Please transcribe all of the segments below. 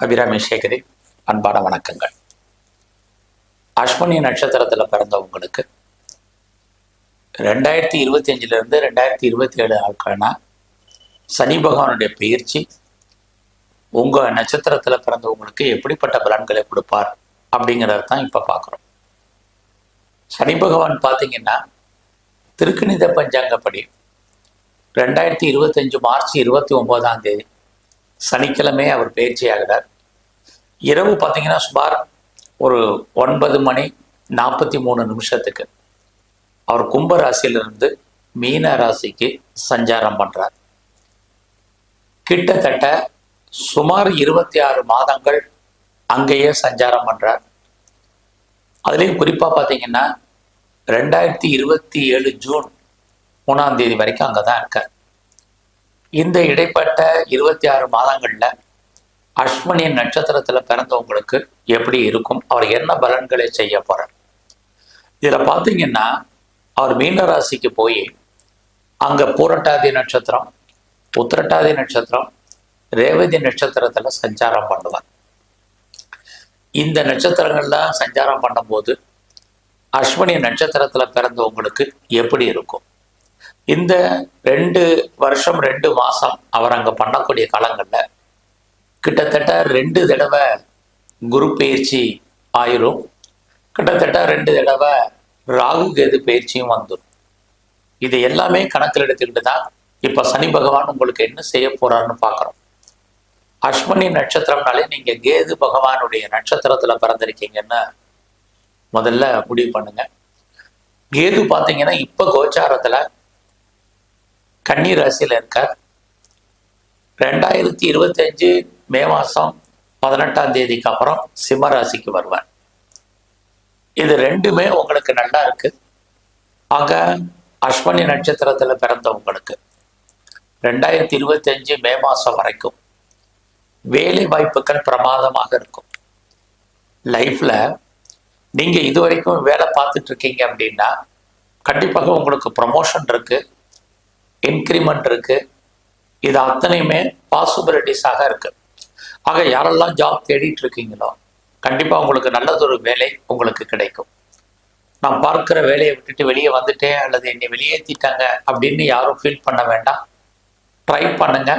அபிராமி சேகரி அன்பான வணக்கங்கள். அஸ்வினி நட்சத்திரத்தில் பிறந்தவங்களுக்கு ரெண்டாயிரத்தி இருபத்தி அஞ்சுலேருந்து ரெண்டாயிரத்தி இருபத்தி ஏழு ஆட்கள்னா சனி பகவானுடைய பயிற்சி உங்கள் நட்சத்திரத்தில் பிறந்தவங்களுக்கு எப்படிப்பட்ட பலன்களை கொடுப்பார் அப்படிங்கிறத தான் இப்போ பார்க்குறோம் சனி பகவான் பார்த்தீங்கன்னா திருக்கணித பஞ்சாங்கப்படி ரெண்டாயிரத்தி இருபத்தஞ்சு மார்ச் இருபத்தி ஒம்போதாம் தேதி சனிக்கிழமை அவர் பயிற்சி ஆகிறார் இரவு பார்த்தீங்கன்னா சுமார் ஒரு ஒன்பது மணி நாற்பத்தி மூணு நிமிஷத்துக்கு அவர் கும்ப ராசியிலிருந்து மீன ராசிக்கு சஞ்சாரம் பண்ணுறார் கிட்டத்தட்ட சுமார் இருபத்தி ஆறு மாதங்கள் அங்கேயே சஞ்சாரம் பண்ணுறார் அதுலேயும் குறிப்பாக பார்த்தீங்கன்னா ரெண்டாயிரத்தி இருபத்தி ஏழு ஜூன் மூணாம் தேதி வரைக்கும் அங்கே தான் இருக்கார். இந்த இடைப்பட்ட இருபத்தி ஆறு மாதங்களில் அஸ்வினி நட்சத்திரத்தில் பிறந்தவங்களுக்கு எப்படி இருக்கும்? அவர் என்ன பலன்களை செய்ய போகிறார் இதில் பார்த்தீங்கன்னா அவர் மீன ராசிக்கு போய் அங்கே பூரட்டாதி நட்சத்திரம் உத்திரட்டாதி நட்சத்திரம் ரேவதி நட்சத்திரத்தில் சஞ்சாரம் பண்ணுவார். இந்த நட்சத்திரங்கள்லாம் சஞ்சாரம் பண்ணும்போது அஸ்வினி நட்சத்திரத்தில் பிறந்தவங்களுக்கு எப்படி இருக்கும்? இந்த ரெண்டு வருஷம் ரெண்டு மாதம் அவர் அங்கே பண்ணக்கூடிய காலங்களில் கிட்டத்தட்ட ரெண்டு தடவை குரு பயிற்சி ஆயிரும். கிட்டத்தட்ட ரெண்டு தடவை ராகு கேது பயிற்சியும் வந்துடும் இது எல்லாமே கணக்கில் எடுத்துக்கிட்டு தான் இப்போ சனி பகவான் உங்களுக்கு என்ன செய்ய போறாருன்னு பார்க்குறோம். அஸ்வினி நட்சத்திரம்னாலே நீங்கள் கேது பகவானுடைய நட்சத்திரத்தில் பிறந்திருக்கீங்கன்னு முதல்ல முடிவு பண்ணுங்க. கேது பார்த்தீங்கன்னா இப்போ கோச்சாரத்தில் கன்னி ராசியில் இருக்கார் ரெண்டாயிரத்தி இருபத்தஞ்சு மே மாதம் பதினெட்டாம் தேதிக்கு அப்புறம் சிம்ம ராசிக்கு வருவார். இது ரெண்டுமே உங்களுக்கு நல்லா இருக்கு. ஆக அஸ்வினி நட்சத்திரத்தில் பிறந்தவங்களுக்கு ரெண்டாயிரத்தி இருபத்தஞ்சு மே மாதம் வரைக்கும் வேலை வாய்ப்புகள் பிரமாதமாக இருக்கும். லைஃப்பில் நீங்கள் இது வரைக்கும் வேலை பார்த்துட்ருக்கீங்க அப்படின்னா கண்டிப்பாக உங்களுக்கு ப்ரமோஷன் இருக்குது இன்க்ரிமெண்ட் இருக்குது இது அத்தனையுமே பாசிபிலிட்டிஸாக இருக்குது ஆக யாரெல்லாம் ஜாப் தேடிட்டு இருக்கீங்களோ கண்டிப்பாக உங்களுக்கு நல்லதொரு வேலை உங்களுக்கு கிடைக்கும். நான் பார்க்குற வேலையை விட்டுட்டு வெளியே வந்துட்டேன் அல்லது என்னை வெளியேற்றிட்டாங்க அப்படின்னு யாரும் ஃபீல் பண்ண வேண்டாம். ட்ரை பண்ணுங்க.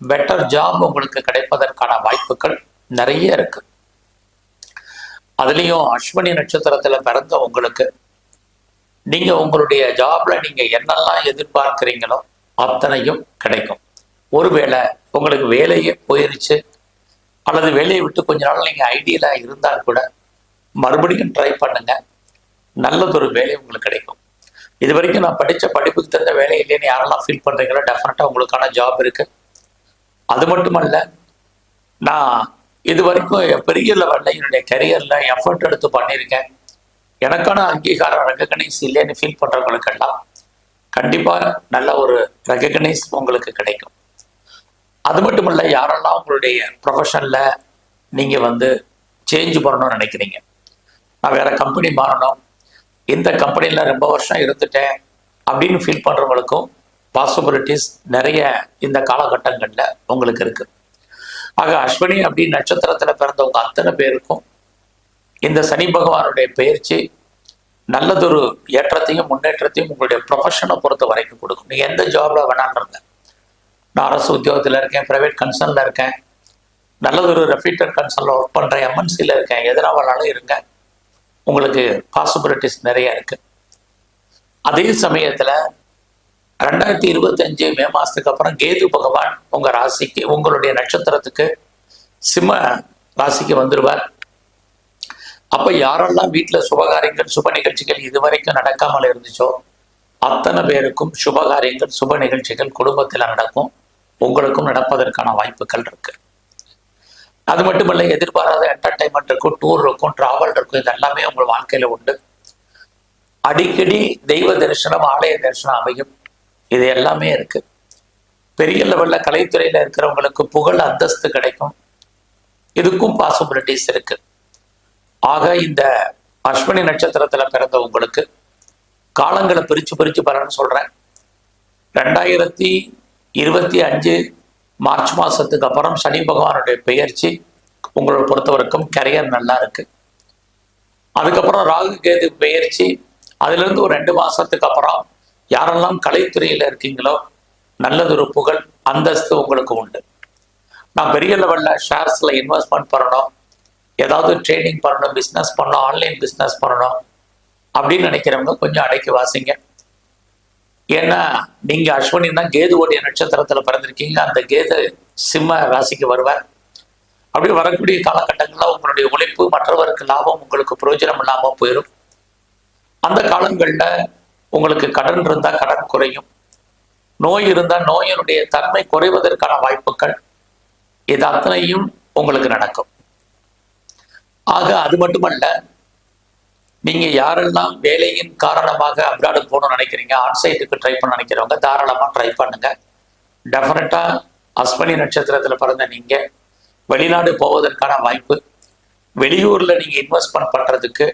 பெட்டர் ஜாப் உங்களுக்கு கிடைப்பதற்கான வாய்ப்புகள் நிறைய இருக்கு. அதுலேயும் அஸ்வினி நட்சத்திரத்தில் பிறந்த உங்களுக்கு நீங்கள் உங்களுடைய ஜாப்ல நீங்கள் என்னெல்லாம் எதிர்பார்க்குறீங்களோ அத்தனையும் கிடைக்கும். ஒருவேளை உங்களுக்கு வேலையே போயிருச்சு அல்லது வேலையை விட்டு கொஞ்ச நாள் நீங்கள் ஐடியலாக இருந்தால் கூட மறுபடியும் ட்ரை பண்ணுங்க. நல்லதொரு வேலை உங்களுக்கு கிடைக்கும். இது வரைக்கும் நான் படித்த படிப்புக்கு தகுந்த வேலை இல்லைன்னு யாரெல்லாம் ஃபீல் பண்ணுறீங்களோ டெஃபினட்டாக உங்களுக்கான ஜாப் இருக்கு. அது மட்டுமல்ல நான் இது வரைக்கும் பெரிய லெவலில் என்னுடைய கரியரில் எஃபர்ட் எடுத்து பண்ணியிருக்கேன். எனக்கான அங்கீகாரம் ரெக்கக்னைஸ் இல்லைன்னு ஃபீல் பண்ணுறவங்களுக்கெல்லாம் கண்டிப்பாக நல்ல ஒரு ரெக்கக்னைஸ் உங்களுக்கு கிடைக்கும். அது மட்டும் இல்லை யாரெல்லாம் உங்களுடைய ப்ரொஃபஷனில் நீங்கள் வந்து சேஞ்ச் பண்ணணும்னு நினைக்கிறீங்க? நான் வேறு கம்பெனி மாறணும். இந்த கம்பெனியில் ரொம்ப வருஷம் இருந்துட்டேன் அப்படின்னு ஃபீல் பண்ணுறவங்களுக்கும் பாசிபிலிட்டிஸ் நிறைய இந்த காலகட்டங்களில் உங்களுக்கு இருக்குது ஆக அஸ்வினி அப்படின்னு நட்சத்திரத்தில் பிறந்தவங்க அத்தனை பேருக்கும் இந்த சனி பகவானுடைய பயிற்சி நல்லதொரு ஏற்றத்தையும் முன்னேற்றத்தையும் உங்களுடைய ப்ரொஃபஷனை பொறுத்த வரைக்கும் கொடுக்கும். நீங்கள் எந்த ஜாபில் வேணாலும் நான் அரசு உத்தியோகத்தில் இருக்கேன் ப்ரைவேட் கன்சர்னில் இருக்கேன். நல்லதொரு ரெஃபீட்டர் கன்சர்னில் ஒர்க் பண்ணுறேன் எம்என்சியில் இருக்கேன். எதனா வேணாலும் இருங்க. உங்களுக்கு பாசிபிலிட்டிஸ் நிறைய இருக்குது அதே சமயத்தில் ரெண்டாயிரத்தி இருபத்தஞ்சு மே மாதத்துக்கு அப்புறம் கேது பகவான் உங்கள் ராசிக்கு உங்களுடைய நட்சத்திரத்துக்கு சிம்ம ராசிக்கு வந்துடுவார் அப்போ யாரெல்லாம் வீட்டுல சுபகாரியங்கள் சுப நிகழ்ச்சிகள் இதுவரைக்கும் நடக்காமல் இருந்துச்சோ அத்தனை பேருக்கும் சுபகாரியங்கள் சுப நிகழ்ச்சிகள் குடும்பத்தில் நடக்கும். உங்களுக்கும் நடப்பதற்கான வாய்ப்புகள் இருக்கு. அது மட்டுமல்ல எதிர்பாராத என்டர்டைன்மெண்ட் இருக்கும் டூர் இருக்கும் டிராவல் இருக்கும் இது எல்லாமே உங்கள் வாழ்க்கையில உண்டு. அடிக்கடி தெய்வ தரிசனம் ஆலய தரிசனம் அமையும். இது எல்லாமே இருக்கு. பெரிய லெவல்ல கலைத்துறையில இருக்கிறவங்களுக்கு புகழ் அந்தஸ்து கிடைக்கும். இதுக்கும் பாசிபிலிட்டிஸ் இருக்கு. ஆக இந்த அஸ்வினி நட்சத்திரத்துல பிறந்த உங்களுக்கு காலங்களை பிரிச்சு பிரிச்சு பலன்னு சொல்றேன். ரெண்டாயிரத்தி இருபத்தி அஞ்சு மார்ச் மாசத்துக்கு அப்புறம் சனி பகவானுடைய பெயர்ச்சி உங்களை பொறுத்தவரைக்கும் கரியர் நல்லா இருக்கு. அதுக்கப்புறம் ராகு கேது பெயர்ச்சி அதுலேருந்து ஒரு ரெண்டு மாசத்துக்கு அப்புறம் யாரெல்லாம் கலைத்துறையில் இருக்கீங்களோ நல்லதொரு புகழ் அந்தஸ்து உங்களுக்கு உண்டு. நான் பெரிய லெவலில் ஷேர்ஸில் இன்வெஸ்ட்மெண்ட் பண்ணணும். ஏதாவது ட்ரேடிங் பண்ணணும் பிஸ்னஸ் பண்ணணும் ஆன்லைன் பிஸ்னஸ் பண்ணணும் அப்படின்னு நினைக்கிறவங்க கொஞ்சம் அடைக்கி வாசிங்க. ஏன்னா நீங்கள் அஸ்வினி தான் கேதுவோடைய நட்சத்திரத்தில் பிறந்திருக்கீங்க. அந்த கேது சிம்ம ராசிக்கு வருவார். அப்படி வரக்கூடிய காலகட்டங்களில் உங்களுடைய உழைப்பு மற்றவருக்கு லாபம் உங்களுக்கு பிரயோஜனம் இல்லாமல் போயிடும் அந்த காலங்களில் உங்களுக்கு கடன் இருந்தால் கடன் குறையும். நோய் இருந்தால் நோயினுடைய தன்மை குறைவதற்கான வாய்ப்புகள் இது அத்தனையும் உங்களுக்கு நடக்கும். ஆக அது மட்டுமல்ல நீங்க யாரெல்லாம் வேலையின் காரணமாக அப்ராடு போகணும்னு நினைக்கிறீங்க ஆன்சைட்டுக்கு ட்ரை பண்ண நினைக்கிறவங்க தாராளமா ட்ரை பண்ணுங்க. டெஃபினட்டா அஸ்வினி நட்சத்திரத்துல பிறந்த நீங்க வெளிநாடு போவதற்கான வாய்ப்பு வெளியூர்ல நீங்க இன்வெஸ்ட்மெண்ட் பண்றதுக்கு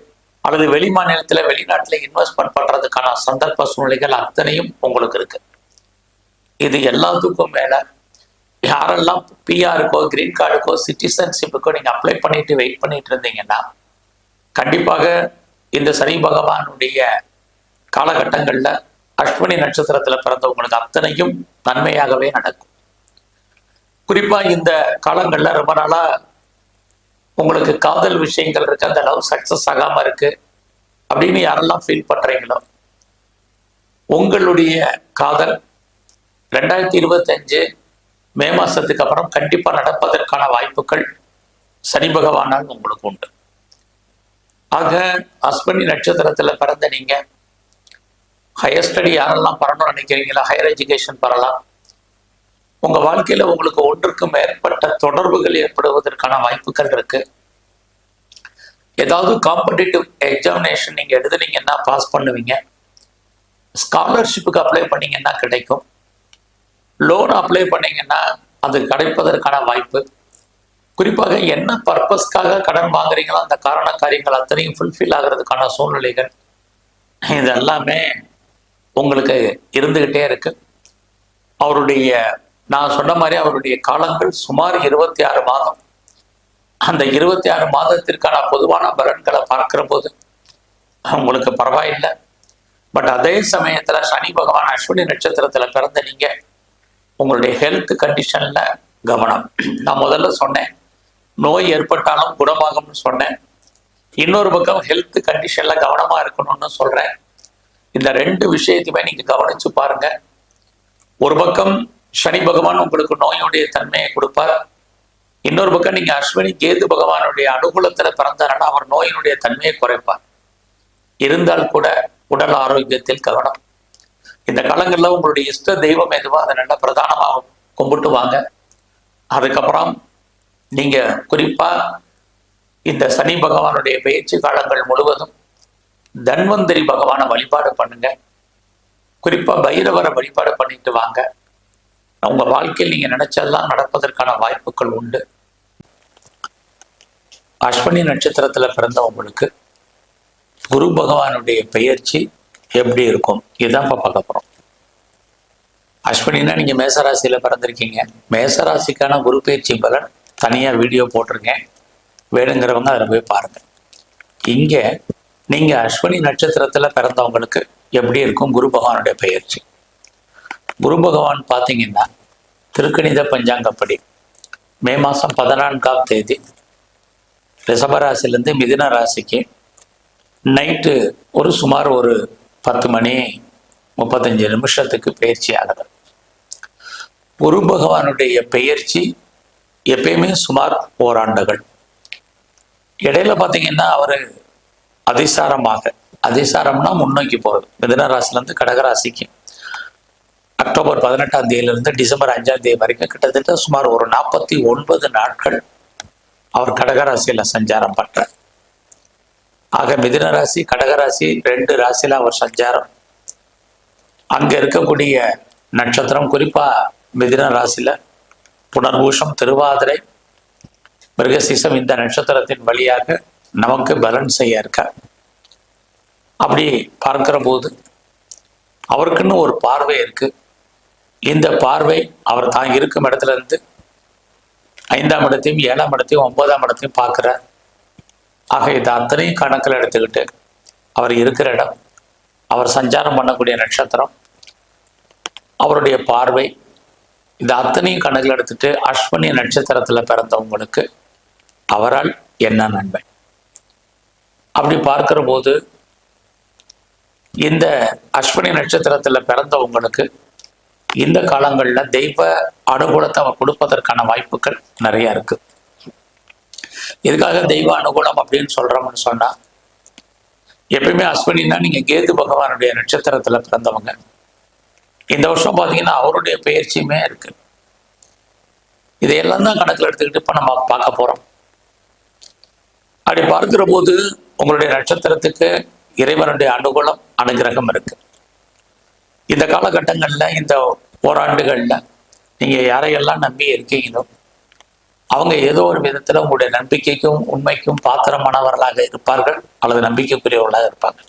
அல்லது வெளி மாநிலத்துல வெளிநாட்டுல இன்வெஸ்ட்மெண்ட் பண்றதுக்கான சந்தர்ப்ப சூழ்நிலைகள் அத்தனையும் உங்களுக்கு இருக்கு. இது எல்லாத்துக்கும் மேலே யாரெல்லாம் பிஆருக்கோ கிரீன் கார்டுக்கோ சிட்டிசன்ஷிப்புக்கோ நீங்க அப்ளை பண்ணிட்டு வெயிட் பண்ணிட்டு இருந்தீங்கன்னா கண்டிப்பாக இந்த சனி பகவானுடைய காலகட்டங்கள்ல அஸ்வினி நட்சத்திரத்துல பிறந்தவங்களுக்கு அத்தனையும் நன்மையாகவே நடக்கும். குறிப்பா இந்த காலங்கள்ல ரொம்ப நாளா உங்களுக்கு காதல் விஷயங்கள் இருக்கு அந்த லவ் சக்சஸ் ஆகாம இருக்கு அப்படின்னு யாரெல்லாம் ஃபீல் பண்றீங்களோ உங்களுடைய காதல் ரெண்டாயிரத்தி இருபத்தஞ்சு மே மாசத்துக்கு அப்புறம் கண்டிப்பா நடப்பதற்கான வாய்ப்புகள் சனி பகவானால் உங்களுக்கு உண்டு. ஆக அஸ்வினி நட்சத்திரத்துல பிறந்த நீங்க ஹையர் ஸ்டடி யாரெல்லாம் பரணும்னு நினைக்கிறீங்களா ஹையர் எஜுகேஷன் பரலாம் உங்க வாழ்க்கையில உங்களுக்கு ஒன்றுக்கு மேற்பட்ட தொடர்புகள் ஏற்படுவதற்கான வாய்ப்புகள் இருக்கு. ஏதாவது காம்படிட்டிவ் எக்ஸாமினேஷன் நீங்க எழுதுனீங்கன்னா பாஸ் பண்ணுவீங்க. ஸ்காலர்ஷிப்புக்கு அப்ளை பண்ணீங்கன்னா கிடைக்கும். லோன் அப்ளை பண்ணீங்கன்னா அது கிடைப்பதற்கான வாய்ப்பு. குறிப்பாக என்ன பர்பஸ்க்காக கடன் வாங்குறீங்களோ அந்த காரண காரியங்கள் அத்தனையும் ஃபுல்ஃபில் ஆகிறதுக்கான சூழ்நிலைகள். இது எல்லாமே உங்களுக்கு இருந்துக்கிட்டே இருக்கு. அவருடைய நான் சொன்ன மாதிரி அவருடைய காலங்கள் சுமார் இருபத்தி ஆறு மாதம். அந்த இருபத்தி ஆறு மாதத்திற்கான பொதுவான பலன்களை பார்க்கிற போது உங்களுக்கு பரவாயில்லை. பட் அதே சமயத்தில் சனி பகவான் அஸ்வினி நட்சத்திரத்தில் பிறந்த நீங்கள் உங்களுடைய ஹெல்த் கண்டிஷன்ல கவனம். நான் முதல்ல சொன்னேன் நோய் ஏற்பட்டாலும் குணமாகும்னு சொன்னேன். இன்னொரு பக்கம் ஹெல்த் கண்டிஷன்ல கவனமா இருக்கணும்னு சொல்றேன். இந்த ரெண்டு விஷயத்தையுமே நீங்க கவனிச்சு பாருங்க. ஒரு பக்கம் சனி பகவான் உங்களுக்கு நோயுடைய தன்மையை கொடுப்பார். இன்னொரு பக்கம் நீங்க அஸ்வினி கேது பகவானுடைய அனுகூலத்துல பிறந்தாருன்னா அவர் நோயினுடைய தன்மையை குறைப்பார். இருந்தால் கூட உடல் ஆரோக்கியத்தில் கவனம். இந்த காலங்களில் உங்களுடைய இஷ்ட தெய்வம் எதுவோ அதை நல்லா பிரதானமாக கும்பிட்டு வாங்க அதுக்கப்புறம் நீங்க குறிப்பா இந்த சனி பகவானுடைய பயிற்சி காலங்கள் முழுவதும் தன்வந்திரி பகவானை வழிபாடு பண்ணுங்க. குறிப்பா பைரவரை வழிபாடு பண்ணிட்டு வாங்க. உங்க வாழ்க்கையில் நீங்க நினைச்சதெல்லாம் நடப்பதற்கான வாய்ப்புகள் உண்டு. அஸ்வினி நட்சத்திரத்துல பிறந்தவங்களுக்கு குரு பகவானுடைய பெயர்ச்சி எப்படி இருக்கும்? இதுதான் இப்ப பார்க்க போறோம். அஸ்வினினா நீங்க மேசராசியில பிறந்திருக்கீங்க. மேசராசிக்கான குரு பயிற்சி பலன் தனியா வீடியோ போட்டிருக்கேன். வேணுங்கிறவங்க அதில் போய் பாருங்க. இங்க நீங்க அஸ்வினி நட்சத்திரத்துல பிறந்தவங்களுக்கு எப்படி இருக்கும்? குரு பகவானுடைய பயிற்சி. குரு பகவான் பார்த்தீங்கன்னா திருக்கணித பஞ்சாங்கப்படி. மே மாதம் பதினான்காம் தேதி ரிஷபராசிலேருந்து மிதுன ராசிக்கு நைட்டு ஒரு சுமார் ஒரு பத்து மணி முப்பத்தஞ்சு நிமிஷத்துக்கு பயிற்சி ஆகுது. குரு பகவானுடைய பெயர்ச்சி எப்பயுமே சுமார் ஓராண்டுகள். இடையில பார்த்தீங்கன்னா அவர் அதிசாரமாக அதிசாரம்னா முன்னோக்கி போகிறது மிதனராசிலேருந்து கடகராசிக்கு அக்டோபர் பதினெட்டாம் தேதியிலிருந்து டிசம்பர் அஞ்சாம் தேதி வரைக்கும் கிட்டத்தட்ட சுமார் ஒரு நாற்பத்தி ஒன்பது நாட்கள் அவர் கடகராசியில சஞ்சாரம் பண்ணுறார் ஆக மிதுன ராசி கடகராசி ரெண்டு ராசியில அவர் சஞ்சாரம். அங்க இருக்கக்கூடிய நட்சத்திரம் குறிப்பா மிதுன ராசியில புனர்பூஷம் திருவாதிரை மிருகசீசம் இந்த நட்சத்திரத்தின் வழியாக நமக்கு பலன் செய்ய இருக்க. அப்படி பார்க்கிற போது அவருக்குன்னு ஒரு பார்வை இருக்கு. இந்த பார்வை அவர் தான் இருக்கும் இடத்துல இருந்து ஐந்தாம் இடத்தையும் ஏழாம் இடத்தையும் ஒன்பதாம் இடத்தையும் பார்க்கிறார். ஆக இது அத்தனையும் கணக்கில் எடுத்துக்கிட்டு அவர் இருக்கிற இடம் அவர் சஞ்சாரம் பண்ணக்கூடிய நட்சத்திரம் அவருடைய பார்வை இது அத்தனையும் கணக்கில் எடுத்துட்டு அஸ்வினி நட்சத்திரத்துல பிறந்தவங்களுக்கு அவரால் என்ன நன்மை? அப்படி பார்க்கிற போது இந்த அஸ்வினி நட்சத்திரத்துல பிறந்தவங்களுக்கு இந்த காலங்கள்ல தெய்வ அனுகூலத்தை அவர் கொடுப்பதற்கான வாய்ப்புகள் நிறைய இருக்கு. எதுக்காக தெய்வ அனுகூலம் அப்படின்னு சொல்றோம்னு சொன்னா எப்பயுமே அஸ்வினின்னா நீங்க கேது பகவானுடைய நட்சத்திரத்துல பிறந்தவங்க. இந்த வருஷம் பாத்தீங்கன்னா அவருடைய பயிற்சியுமே இருக்கு. இதையெல்லாம் தான் கணக்கில் எடுத்துக்கிட்டு இப்போ நம்ம பார்க்க போறோம். அப்படி பார்க்கிற போது உங்களுடைய நட்சத்திரத்துக்கு இறைவனுடைய அனுகூலம் அனுகிரகம் இருக்கு. இந்த காலகட்டங்கள்ல இந்த ஓராண்டுகளில் நீங்க யாரையெல்லாம் நம்பி இருக்கீங்களோ அவங்க ஏதோ ஒரு விதத்துல உங்களுடைய நம்பிக்கைக்கும் உண்மைக்கும் பாத்திரமானவர்களாக இருப்பார்கள் அல்லது நம்பிக்கைக்குரியவர்களாக இருப்பாங்க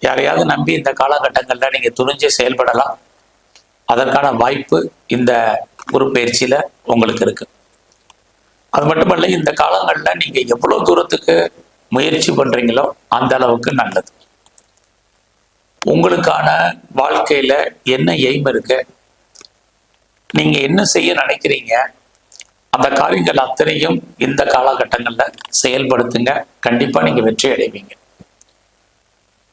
யாரையாவது நம்பி இந்த காலகட்டங்கள்ல நீங்க துணிஞ்சு செயல்படலாம். அதற்கான வாய்ப்பு இந்த குரு உங்களுக்கு இருக்கு. அது மட்டுமல்ல இந்த காலங்கள்ல நீங்க எவ்வளவு தூரத்துக்கு முயற்சி பண்றீங்களோ அந்த அளவுக்கு நல்லது. உங்களுக்கான வாழ்க்கையில என்ன எய்ம் இருக்கு? நீங்க என்ன செய்ய நினைக்கிறீங்க? அந்த காரியங்கள் அத்தனையும் இந்த காலகட்டங்கள்ல செயல்படுத்துங்க. கண்டிப்பா நீங்க வெற்றி அடைவீங்க.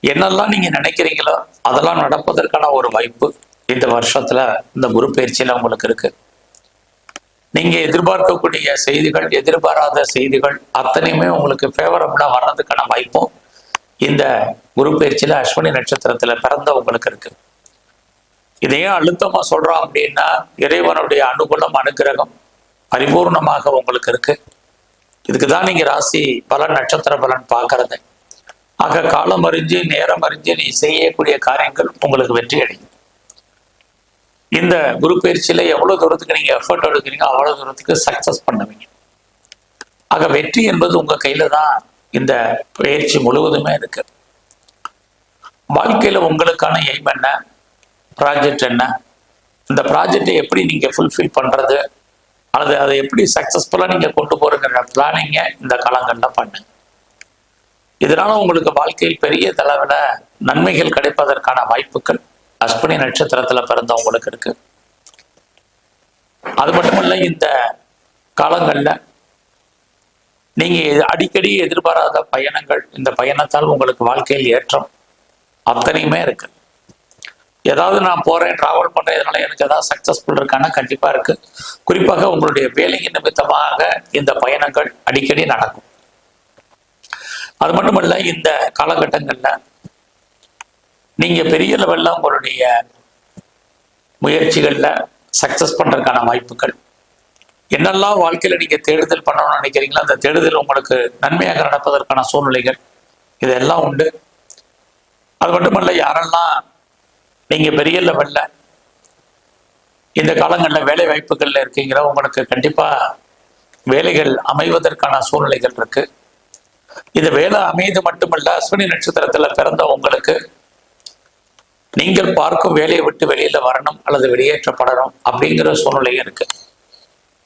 என்னெல்லாம் நீங்க நினைக்கிறீங்களோ அதெல்லாம் நடப்பதற்கான ஒரு வாய்ப்பு இந்த வருஷத்துல இந்த குரு பயிற்சியில் உங்களுக்கு இருக்கு. நீங்க எதிர்பார்க்கக்கூடிய செய்திகள் எதிர்பாராத செய்திகள் அத்தனையுமே உங்களுக்கு ஃபேவரபுளாக வர்றதுக்கான வாய்ப்பும் இந்த குரு பயிற்சியில் அஸ்வினி நட்சத்திரத்துல பிறந்த உங்களுக்கு இருக்கு. இதையே அழுத்தமா சொல்றோம் அப்படின்னா இறைவனுடைய அனுகூலம் அனுகிரகம் பரிபூர்ணமாக உங்களுக்கு இருக்கு. இதுக்கு தான் நீங்க ராசி பலன் நட்சத்திர பலன் பார்க்கறது. ஆக காலம் அறிஞ்சு நேரம் அறிஞ்சு நீ செய்யக்கூடிய காரியங்கள் உங்களுக்கு வெற்றி அடையும். இந்த குரு பயிற்சியில எவ்வளவு தூரத்துக்கு நீங்க எஃபர்ட் எடுக்கிறீங்க அவ்வளவு தூரத்துக்கு சக்சஸ் பண்ணுவீங்க. ஆக வெற்றி என்பது உங்க கையில தான் இந்த பயிற்சி முழுவதுமே இருக்கு. வாழ்க்கையில உங்களுக்கான எய்ம் என்ன? ப்ராஜெக்ட் என்ன? இந்த ப்ராஜெக்டை எப்படி நீங்க ஃபுல்ஃபில் பண்றது? அல்லது அதை எப்படி சக்சஸ்ஃபுல்லா நீங்க கொண்டு போகிறங்கிற பிளானிங்க இந்த காலங்களில் பண்ணுங்க. இதனால உங்களுக்கு வாழ்க்கையில் பெரிய தளவில் நன்மைகள் கிடைப்பதற்கான வாய்ப்புகள் அஸ்வினி நட்சத்திரத்துல பிறந்தவங்களுக்கு இருக்கு. அது மட்டுமல்ல இந்த காலங்களில் நீங்க அடிக்கடி எதிர்பாராத பயணங்கள் இந்த பயணத்தால் உங்களுக்கு வாழ்க்கையில் ஏற்றம் அத்தனையுமே இருக்கு. ஏதாவது நான் போறேன் டிராவல் பண்றேன் எனக்கு ஏதாவது சக்சஸ்ஃபுல் இருக்கான்னா கண்டிப்பா இருக்கு. குறிப்பாக உங்களுடைய வேலையின் நிமித்தமாக இந்த பயணங்கள் அடிக்கடி நடக்கும். அது மட்டுமல்ல இந்த காலகட்டங்கள்ல நீங்க பெரிய லெவல்ல உங்களுடைய முயற்சிகள்ல சக்சஸ் பண்றதுக்கான வாய்ப்புகள். என்னெல்லாம் வாழ்க்கையில நீங்க தேடுதல் பண்ணணும்னு நினைக்கிறீங்களோ அந்த தேடுதல் உங்களுக்கு நன்மையாக நடப்பதற்கான சூழ்நிலைகள் இதெல்லாம் உண்டு. அது மட்டுமல்ல யாரெல்லாம் நீங்க பெரிய லெவல்ல இந்த காலங்களில் வேலை வாய்ப்புகள்ல இருக்கீங்களா? உங்களுக்கு கண்டிப்பா வேலைகள் அமைவதற்கான சூழ்நிலைகள் இருக்கு. இந்த வேலை அமைது மட்டுமல்ல அஸ்வினி நட்சத்திரத்துல பிறந்த உங்களுக்கு நீங்கள் பார்க்கும் வேலையை விட்டு வெளியில வரணும் அல்லது வெளியேற்றப்படணும் அப்படிங்கிற சூழ்நிலையும் இருக்கு.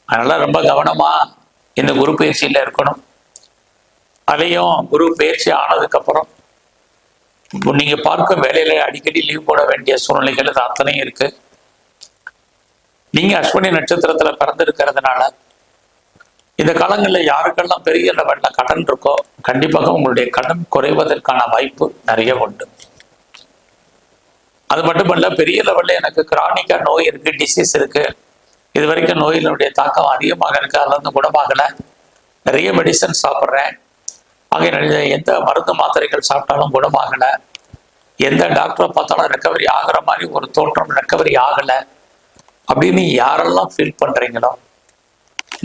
அதனால ரொம்ப கவனமா இந்த குரு பயிற்சியில இருக்கணும். அதையும் குரு பயிற்சி ஆனதுக்கு அப்புறம் இப்போ நீங்க பார்க்கும் வேலையில அடிக்கடி லீவ் போட வேண்டிய சூழ்நிலைகள் அது அத்தனையும் இருக்கு. நீங்க அஸ்வினி நட்சத்திரத்துல பிறந்திருக்கிறதுனால இந்த காலங்களில் யாருக்கெல்லாம் பெரிய லெவலில் கடன் இருக்கோ கண்டிப்பாக உங்களுடைய கடன் குறைவதற்கான வாய்ப்பு நிறைய உண்டு. அது மட்டுமல்ல பெரிய லெவலில் எனக்கு கிரானிக்கா நோய் இருக்கு டிசீஸ் இருக்கு. இது வரைக்கும் நோயினுடைய தாக்கம் அதிகமாக இருக்கு அதுல இருந்து குணமாகல. நிறைய மெடிசன் சாப்பிட்றேன். ஆக எந்த மருந்து மாத்திரைகள் சாப்பிட்டாலும் குணமாகல எந்த டாக்டரை பார்த்தாலும் ரெக்கவரி ஆகிற மாதிரி ஒரு தோற்றம் ரெக்கவரி ஆகலை அப்படின்னு யாரெல்லாம் ஃபீல் பண்ணுறீங்களோ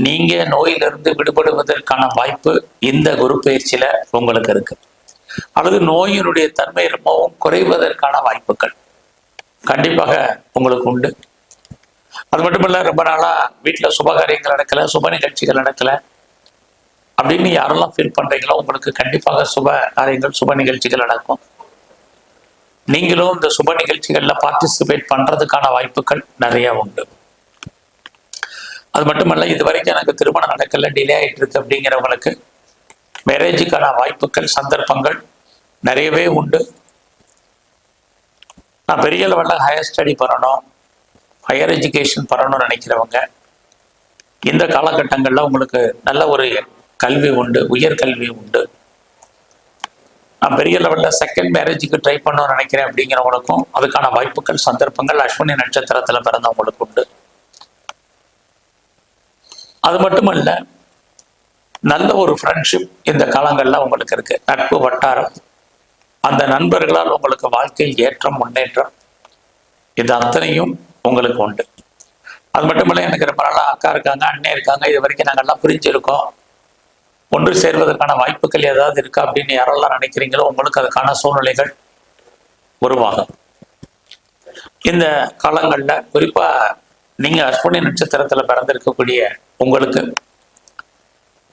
நீங்கள் நோயிலிருந்து விடுபடுவதற்கான வாய்ப்பு இந்த குரு பயிற்சியில் உங்களுக்கு இருக்குது அல்லது நோயினுடைய தன்மை ரொம்பவும் குறைவதற்கான வாய்ப்புகள் கண்டிப்பாக உங்களுக்கு உண்டு. அது மட்டுமல்ல ரொம்ப நாளாக வீட்டில் சுபகாரியங்கள் நடக்கலை சுப நிகழ்ச்சிகள் நடக்கலை. அப்படின்னு யாரெல்லாம் ஃபீல் பண்றீங்களோ உங்களுக்கு கண்டிப்பாக சுப காரியங்கள் சுப நிகழ்ச்சிகள் நடக்கும். நீங்களும் இந்த சுப நிகழ்ச்சிகளில் பார்ட்டிசிபேட் பண்ணுறதுக்கான வாய்ப்புகள் நிறைய உண்டு. அது மட்டுமல்ல இது வரைக்கும் எனக்கு திருமணம் நடக்கல டிலே ஆகிட்டு இருக்கு அப்படிங்கிறவங்களுக்கு மேரேஜுக்கான வாய்ப்புகள் சந்தர்ப்பங்கள் நிறையவே உண்டு. நான் பெரிய லெவலில் ஹையர் ஸ்டடி பண்ணணும் ஹையர் எஜுகேஷன் பண்ணணும்னு நினைக்கிறவங்க இந்த காலகட்டங்களில் உங்களுக்கு நல்ல ஒரு கல்வி உண்டு உயர் கல்வி உண்டு. நான் பெரிய லெவலில் செகண்ட் மேரேஜுக்கு ட்ரை பண்ணணும்னு நினைக்கிறேன் அப்படிங்கிறவங்களுக்கும் அதுக்கான வாய்ப்புகள் சந்தர்ப்பங்கள் அஸ்வினி நட்சத்திரத்தில் பிறந்தவங்களுக்கு உண்டு. அது மட்டுமல்ல நல்ல ஒரு ஃப்ரெண்ட்ஷிப் இந்த காலங்களில் உங்களுக்கு இருக்கு. நட்பு வட்டாரம். அந்த நண்பர்களால் உங்களுக்கு வாழ்க்கையில் ஏற்றம் முன்னேற்றம். இது அத்தனையும் உங்களுக்கு உண்டு. அது மட்டுமல்ல எனக்கு ரொம்ப நாளாக அக்கா இருக்காங்க அண்ணன் இருக்காங்க இது வரைக்கும் நாங்கள்லாம் பிரிஞ்சிருக்கோம் ஒன்று சேர்வதற்கான வாய்ப்புகள் ஏதாவது இருக்கா அப்படின்னு யாரெல்லாம் நினைக்கிறீங்களோ உங்களுக்கு அதுக்கான சூழ்நிலைகள் உருவாகும். இந்த காலங்களில் குறிப்பாக நீங்கள் அஸ்வினி நட்சத்திரத்தில் பிறந்திருக்கக்கூடிய உங்களுக்கு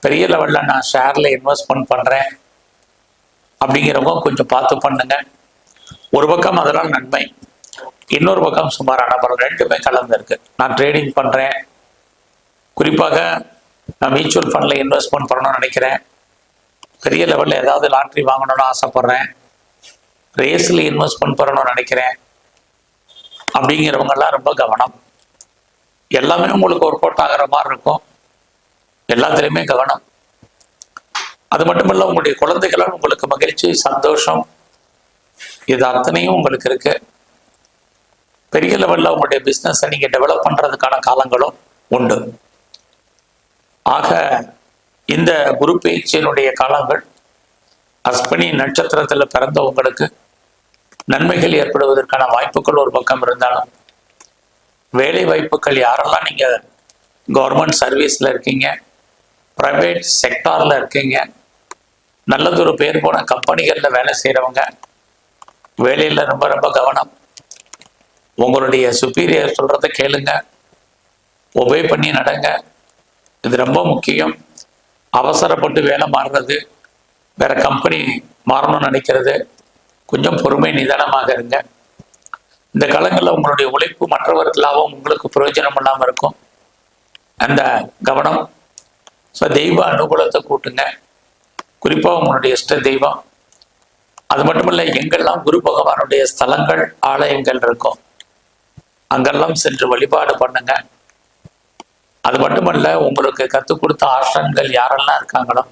பெரிய லெவலில் நான் ஷேரில் இன்வெஸ்ட்மெண்ட் பண்ணுறேன் அப்படிங்கிறவங்க கொஞ்சம் பார்த்து பண்ணுங்க. ஒரு பக்கம் அதெல்லாம் நன்மை இன்னொரு பக்கம் சுமாரான பலம் ரெண்டுமே கலந்துருக்கு நான் ட்ரேடிங் பண்ணுறேன் குறிப்பாக நான் மியூச்சுவல் ஃபண்டில் இன்வெஸ்ட்மெண்ட் பண்ணணும்னு நினைக்கிறேன். பெரிய லெவலில் ஏதாவது லாட்ரி வாங்கணும்னு ஆசைப்பட்றேன். ரேஸில் இன்வெஸ்ட்மெண்ட் பண்ணணும்னு நினைக்கிறேன். அப்படிங்கிறவங்கெல்லாம் ரொம்ப கவனம். எல்லாமே உங்களுக்கு ஒர்க் அவுட் ஆகிற மாதிரி இருக்கும். எல்லாத்துலேயுமே கவனம். அது மட்டுமல்ல உங்களுடைய குழந்தைகளால் உங்களுக்கு மகிழ்ச்சி சந்தோஷம் இது அத்தனையும் உங்களுக்கு இருக்கு. பெரிய லெவலில் உங்களுடைய பிஸ்னஸை நீங்கள் டெவலப் பண்ணுறதுக்கான காலங்களும் உண்டு. ஆக இந்த குரு பயிற்சியினுடைய காலங்கள் அஸ்வினி நட்சத்திரத்தில் பிறந்தவங்களுக்கு நன்மைகள் ஏற்படுவதற்கான வாய்ப்புகள் ஒரு பக்கம் இருந்தாலும் வேலை வாய்ப்புகள் யாரெல்லாம் நீங்கள் கவர்மெண்ட் சர்வீஸில் இருக்கீங்க ப்ரைவேட் செக்டாரில் இருக்கீங்க நல்லதொரு பேர் போன கம்பெனிகளில் வேலை செய்கிறவங்க வேலையில் ரொம்ப ரொம்ப கவனம் உங்களுடைய சுப்பீரியர் சொல்கிறத கேளுங்க ஒபே பண்ணி நடங்க இது ரொம்ப முக்கியம். அவசரப்பட்டு வேலை மாறுறது வேற கம்பெனி மாறணும்னு நினைக்கிறது. கொஞ்சம் பொறுமை நிதானமாக இருங்க. இந்த காலங்களில் உங்களுடைய உழைப்பு மற்றவர்களாகவும் லாபம் உங்களுக்கு பிரயோஜனம் இல்லாமல் இருக்கும். அந்த கவனம் ஸோ தெய்வ அனுகூலத்தை கூட்டுங்க. குறிப்பாக உங்களுடைய இஷ்ட தெய்வம். அது மட்டுமல்ல எங்கெல்லாம் குரு பகவானுடைய ஸ்தலங்கள் ஆலயங்கள் இருக்கும் அங்கெல்லாம் சென்று வழிபாடு பண்ணுங்க. அது மட்டுமல்ல உங்களுக்கு கற்றுக் கொடுத்த ஆசிரங்கள் யாரெல்லாம் இருக்காங்களோ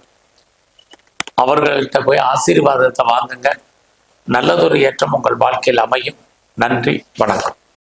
அவர்கள்ட்ட போய் ஆசீர்வாதத்தை வாங்குங்க. நல்லதொரு ஏற்றம் உங்கள் வாழ்க்கையில் அமையும். நன்றி வணக்கம்.